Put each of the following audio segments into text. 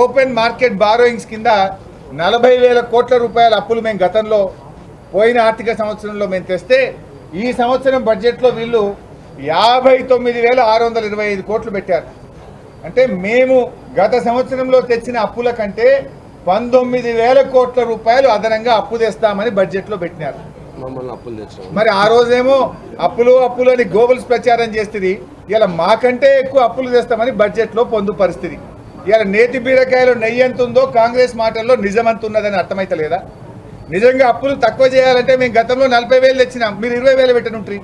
Open market borrowings కింద నలభై వేల కోట్ల రూపాయల అప్పులు మేము గతంలో పోయిన ఆర్థిక సంవత్సరంలో మేము తెస్తే ఈ సంవత్సరం బడ్జెట్లో వీళ్ళు యాభై తొమ్మిది వేల ఆరు వందల ఇరవై ఐదు కోట్లు పెట్టారు. అంటే మేము గత సంవత్సరంలో తెచ్చిన అప్పుల కంటే పంతొమ్మిది వేల కోట్ల రూపాయలు అదనంగా అప్పు తెస్తామని బడ్జెట్లో పెట్టినారు. మమ్మల్ని అప్పులు తెచ్చాం మరి ఆ రోజేమో అప్పులు అప్పులు అని గోబల్స్ ప్రచారం చేస్తుంది ఇలా మాకంటే ఎక్కువ అప్పులు తెస్తామని బడ్జెట్లో పొందు పరిస్థితి. ఇలా నేతి బీరకాయలో నెయ్యి ఎంత ఉందో కాంగ్రెస్ మాటల్లో నిజం ఎంత ఉన్నదని అర్థమైతలేదా నిజంగా అప్పులు తక్కువ చేయాలంటే మేము గతంలో నలభై వేలు తెచ్చినాం. మీరు ఇరవై వేలు పెట్టనుంట్రి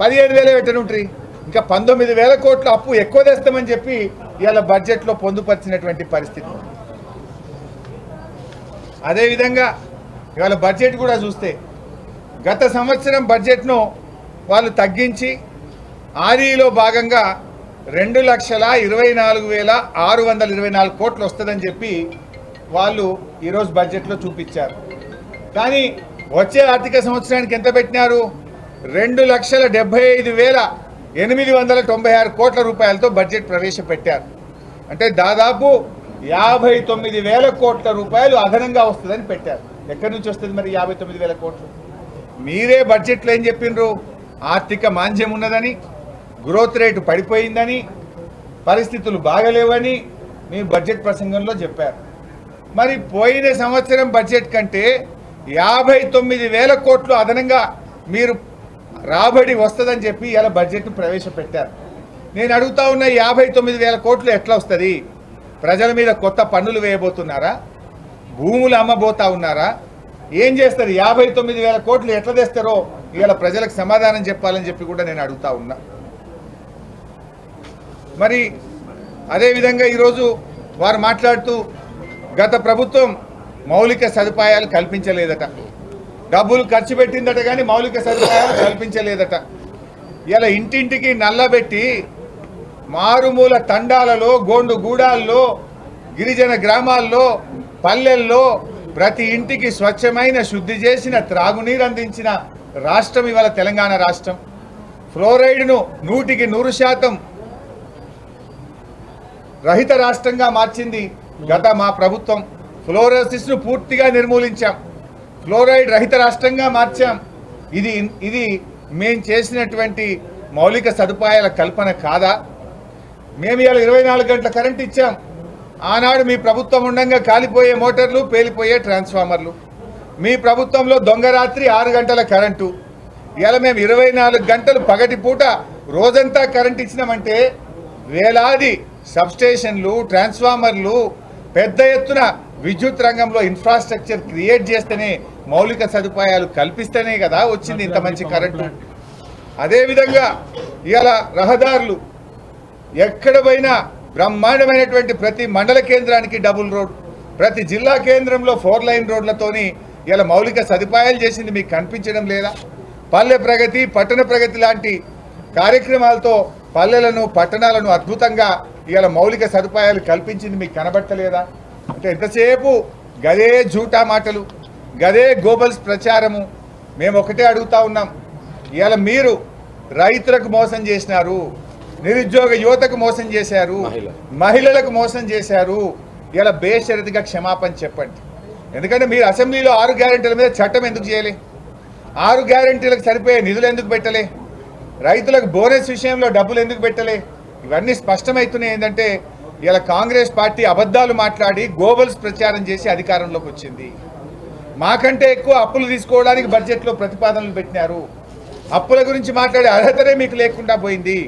పదిహేడు వేలు పెట్టనుంట్రి ఇంకా పంతొమ్మిది వేల కోట్ల అప్పు ఎక్కువ తెస్తామని చెప్పి ఇవాళ బడ్జెట్లో పొందుపరిచినటువంటి పరిస్థితి. అదేవిధంగా ఇవాళ బడ్జెట్ కూడా చూస్తే గత సంవత్సరం బడ్జెట్ను వాళ్ళు తగ్గించి ఆర్ఈలో భాగంగా రెండు లక్షల ఇరవై నాలుగు వేల ఆరు వందల ఇరవై నాలుగు కోట్లు వస్తుందని చెప్పి వాళ్ళు ఈరోజు బడ్జెట్లో చూపించారు. కానీ వచ్చే ఆర్థిక సంవత్సరానికి ఎంత పెట్టినారు? రెండు లక్షల డెబ్బై ఐదు వేల ఎనిమిది వందల తొంభై ఆరు కోట్ల రూపాయలతో బడ్జెట్ ప్రవేశపెట్టారు. అంటే దాదాపు యాభై తొమ్మిది వేల కోట్ల రూపాయలు అదనంగా వస్తుందని పెట్టారు. ఎక్కడి నుంచి వస్తుంది మరి యాభై తొమ్మిది వేల కోట్లు? మీరే బడ్జెట్లో ఏం చెప్పిండ్రు ఆర్థిక మాంద్యం ఉన్నదని గ్రోత్ రేటు పడిపోయిందని పరిస్థితులు బాగలేవని మీ బడ్జెట్ ప్రసంగంలో చెప్పారు. మరి పోయిన సంవత్సరం బడ్జెట్ కంటే యాభై తొమ్మిది వేల కోట్లు అదనంగా మీరు రాబడి వస్తుందని చెప్పి ఇలా బడ్జెట్ను ప్రవేశపెట్టారు. నేను అడుగుతా ఉన్న యాభై తొమ్మిది వేల కోట్లు ఎట్లా వస్తుంది? ప్రజల మీద కొత్త పన్నులు వేయబోతున్నారా? భూములు అమ్మబోతా ఉన్నారా? ఏం చేస్తారు యాభై తొమ్మిది వేల కోట్లు ఎట్లా తెస్తారో ఇవాళ ప్రజలకు సమాధానం చెప్పాలని చెప్పి కూడా నేను అడుగుతా ఉన్నా. మరి అదేవిధంగా ఈరోజు వారు మాట్లాడుతూ గత ప్రభుత్వం మౌలిక సదుపాయాలు కల్పించలేదట. డబ్బులు ఖర్చు పెట్టిందట కానీ మౌలిక సదుపాయాలు కల్పించలేదట. ఇలా ఇంటింటికి నల్లబెట్టి మారుమూల తండాలలో గోండు గూడాల్లో గిరిజన గ్రామాల్లో పల్లెల్లో ప్రతి ఇంటికి స్వచ్ఛమైన శుద్ధి చేసిన త్రాగునీరు అందించిన రాష్ట్రం ఇవాళ తెలంగాణ రాష్ట్రం. ఫ్లోరైడ్ను నూటికి నూరు శాతం రహిత రాష్ట్రంగా మార్చింది గత మా ప్రభుత్వం. ఫ్లోరోసిస్ను పూర్తిగా నిర్మూలించాం. ఫ్లోరైడ్ రహిత రాష్ట్రంగా మార్చాం. ఇది ఇది మేం చేసినటువంటి మౌలిక సదుపాయాల కల్పన కాదా? మేము ఇవాళ ఇరవై నాలుగు గంటల కరెంట్ ఇచ్చాం. ఆనాడు మీ ప్రభుత్వం ఉండగా కాలిపోయే మోటార్లు పేలిపోయే ట్రాన్స్ఫార్మర్లు. మీ ప్రభుత్వంలో దొంగరాత్రి ఆరు గంటల కరెంటు. ఇవాళ మేము ఇరవై నాలుగు గంటలు పగటి పూట రోజంతా కరెంట్ ఇచ్చినామంటే వేలాది సబ్స్టేషన్లు ట్రాన్స్ఫార్మర్లు పెద్ద ఎత్తున విద్యుత్ రంగంలో ఇన్ఫ్రాస్ట్రక్చర్ క్రియేట్ చేస్తేనే మౌలిక సదుపాయాలు కల్పిస్తేనే కదా వచ్చింది ఇంత మంచి కరెంటు అదేవిధంగా ఇవాళ రహదారులు ఎక్కడ పోయినా బ్రహ్మాండమైనటువంటి ప్రతి మండల కేంద్రానికి డబుల్ రోడ్ ప్రతి జిల్లా కేంద్రంలో ఫోర్ లైన్ రోడ్లతోని ఇలా మౌలిక సదుపాయాలు చేసింది మీకు కనిపించడం లేదా? పల్లె ప్రగతి పట్టణ ప్రగతి లాంటి కార్యక్రమాలతో పల్లెలను పట్టణాలను అద్భుతంగా ఇవాళ మౌలిక సదుపాయాలు కల్పించింది మీకు కనబట్టలేదా అంటే ఎంతసేపు గదే జూటా మాటలు గదే గోబల్స్ ప్రచారము మేము ఒకటే అడుగుతా ఉన్నాం. ఇవాళ మీరు రైతులకు మోసం చేసినారు నిరుద్యోగ యువతకు మోసం చేశారు మహిళ. మహిళలకు మోసం చేశారు. ఇలా బేషరతిగా క్షమాపణ చెప్పండి. ఎందుకంటే మీరు అసెంబ్లీలో ఆరు గ్యారెంటీల మీద చట్టం ఎందుకు చేయలే? ఆరు గ్యారెంటీలకు సరిపోయే నిధులు ఎందుకు పెట్టలే? రైతులకు బోనస్ విషయంలో డబ్బులు ఎందుకు పెట్టలే? ఇవన్నీ స్పష్టమవుతున్నాయి ఏంటంటే ఇలా కాంగ్రెస్ పార్టీ అబద్ధాలు మాట్లాడి గోబల్స్ ప్రచారం చేసి అధికారంలోకి వచ్చింది. మాకంటే ఎక్కువ అప్పులు తీసుకోవడానికి బడ్జెట్లో ప్రతిపాదనలు పెట్టినారు. అప్పుల గురించి మాట్లాడే అర్హతనే మీకు లేకుండా పోయింది.